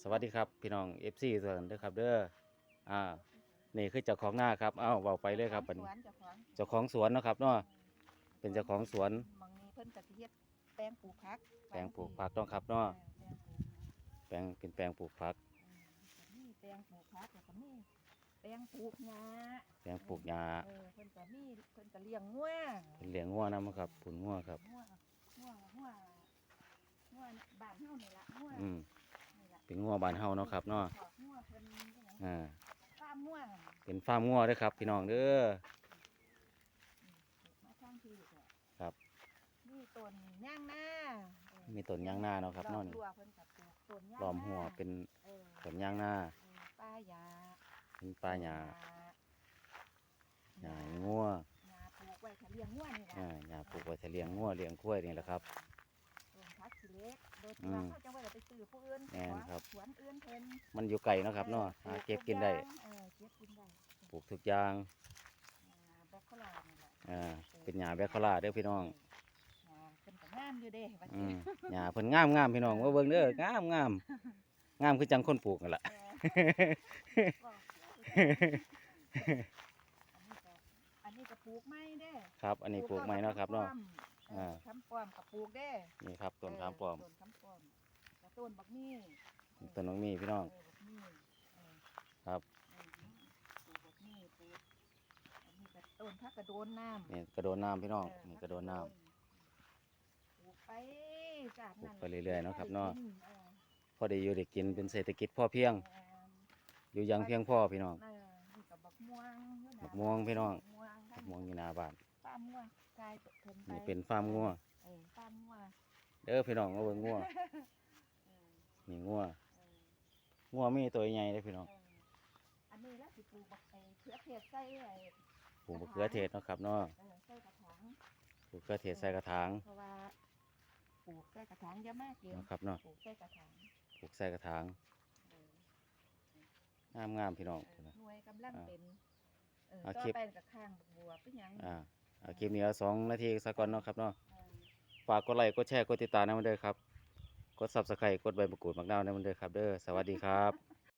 สวัสดีครับพี่น้อง FC ทุกท่านเด้อครับเด้ออ่านี่คือเจ้าของหน้าครับเอ้าเว้าไปเลยครับบัดสนี้วนเจ้าของเจ้าของสวนเนาะครับเนาะเป็นเจ้าของสวนมองนี้เพิ่นก็สิเฮ็ดแปลงปลูกผักแปลงปลูกผักเนาะครับเนาะแปลงปลูกผักแปลงเป็นแปลงปลูกผัก อืมก็มีแปลงปลูกผักแล้วก็มีแปลงปลูกหญ้าแปลงปลูกหญ้าเออเพิ่นก็มีเพิ่นก็เลี้ยงงัวเป็นเลี้ยงงัวนำครับผุนงัวครับ งัวงัวงัวงัวบ้านเฮานี่ล่ะงัวอืมนี่ล่ะ เป็นงัวบ้านเฮาเนาะครับเนาะขอกงัวเพิ่นเป็นหยังอ่าฟาร์มงัวเป็นฟาร์มงัวเด้อครับ พี่น้องเด้ออืมมาทางที่ก็ครับมีต้นย่างนาเออมีต้นยางนาเนาะครับเนาะนี่รอบรั้วเพิ่นก็ปลูกต้นย่างล้อมหัวนาเป็นเออต้นยางนาเออป้ายาเป็นป่าหญ้าหญ้าให้งัวหญ้าปลูกไว้ถ้าเลี้ยงงัวนี่ล่ะอ่าหญ้าปลูกไว้ถ้าเลี้ยงงัวเลี้ยงกล้วยนี่แหละครับต้นพั กสิเล็กโดยอืที่ว่ามเขาจังว่าจะไปซื้อผู้อื่นแม่นครับ สวนอื่นเพิ่นมันอยู่ไกลเนาะครับเนาะหาเก็บกินได้เออเก็บกินได้ปลูกทุกอย่างหญ้าแบคโคลานี่แหละอ่าเป็นหญ้าแบคโคลาเด้อพี่น้องหญ้าเพิ่นก็งามอยู่เด้ว่าอืสิมหญ้าเพิ่นงามงามพี่น้องว่าเบิ่งเด้องามงามงามคือจังคนปลูกนั่นล่ะ เออบอกอันนี้ก็อันนี้ก็ปลูกไม้เด้ครับ อันนี้ปลูกไม้เนาะครับเนาะเออคำป้อมกับปลูกเด้นี่ครับต้นขามป้อมต้นคำป้อมแล้วต้นบักมี่ต้นน้องมีพี่น้องเออบักมี่เออครับเออปลูกบักมี่ปลูกอันนี้ก็ต้นพักกระโดนน้ำนี่กระโดดน้ำพี่น้องเออนี่กระโดดน้ำปลูกไปจากนั้นปลูกไปเรื่อยๆเนาะครับเนาะออพอได้อยู่ได้กินเป็นเศรษฐกิจพอเพียงเอออยู่อยังเพียงพอพี่น้องเออนี่กับบักม่วงอยู่หน้าบักม่วงพี่น้องบักม่วงบักม่วงอยู่หน้าบ้านฟาร์มงัวกลายเป็นไปนี่เป็นฟาร์มงัวเออฟาร์มงัวเด้อพี่น้องมาเบิ่งงัวเออนี่งัวเอองัวมีตัวใหญ่เด้อพี่น้องเอออันนี้แล้วสิปลูกบักไอ้เขือเทศใส่ไอ้ปลูกมะเขือเทศเนาะครับเนาะเออใส่กระถางปลูกมะเขือเทศใส่กระถางเพราะว่าปลูกใส่กระถางเยอะมากเกินเนาะครับเนาะปลูกใส่กระถางปลูกใส่กระถางเอองามงามๆพี่น้อง เออหน่วยกำลังอ่าเป็นเอออ่าต่อคลิป ไปกับข้างบักบัวเป็นหยัง อ่าเอา คลิปนี้เอาสองนาทีสักก่อนเนาะครับเนาะฝากกดไลค์กดแชร์กดติดตามนะมันเด้อครับ กดซับสไครต์กดใบมะกรูดมักนาวนะมันเด้อครับเด้อสวัสดีครับ